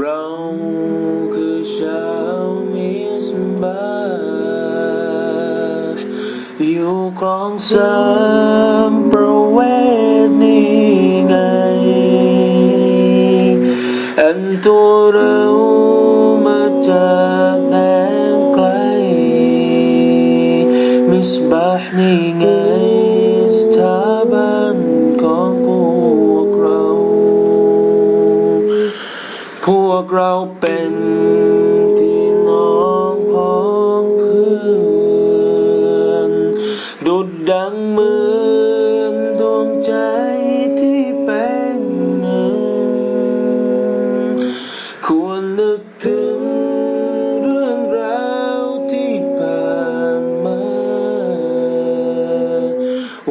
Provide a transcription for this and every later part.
เราคือชาวมิสบาห์อยู่กองส เราเป็นพี่น้องพ้องเพื่อนดุดดังเหมือนดวงใจที่เป็นหนึ่งควรนึกถึงเรื่องราวที่ผ่านมา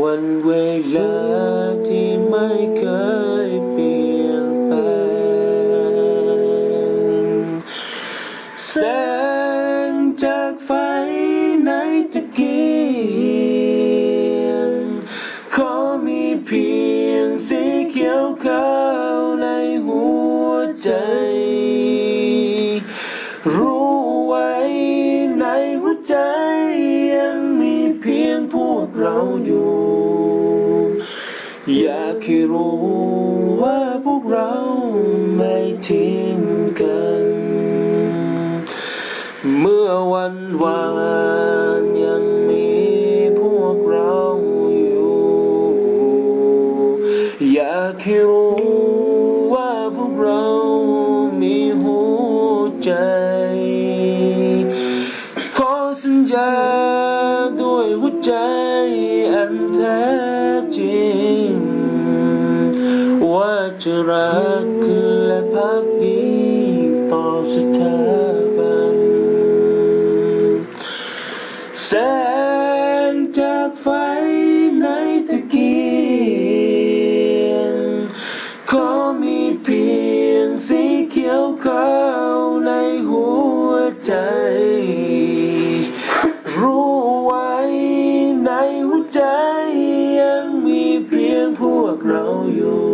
วันเวลา แสงจากไฟในตะเกียงขอมีเพียงสีเขียวขาวในหัวใจ รู้ไว้ในหัวใจยังมีเพียงพวกเราอยู่ อยากให้รู้ว่าพวกเราไม่ทิ้ง อยากให้รู้ว่าพวกเรามีหัวใจ ขอสัญญาด้วยหัวใจอันแท้จริง ว่าจะรักและพักดีต่อสถาบัน ใจ รู้ไว้ในหัวใจยังมีเพียงพวกเราอยู่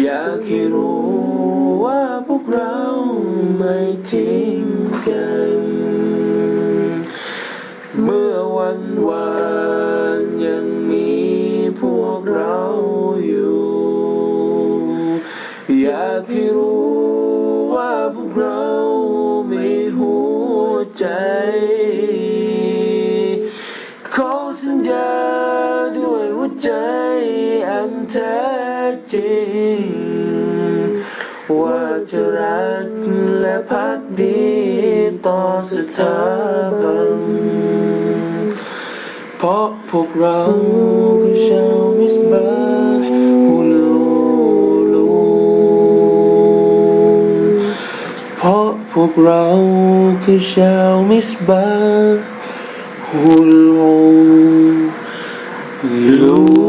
อยากให้รู้ว่าพวกเราไม่ทิ้งกัน ใจ ขอสัญญาด้วยหัวใจอันแท้จริง ว่าจะรักและพักดีต่อสถาบันเพราะพวกเราคือชาวมิสบาห์ผู้ พวกเราคือชาวมิสบาฮุลโอลู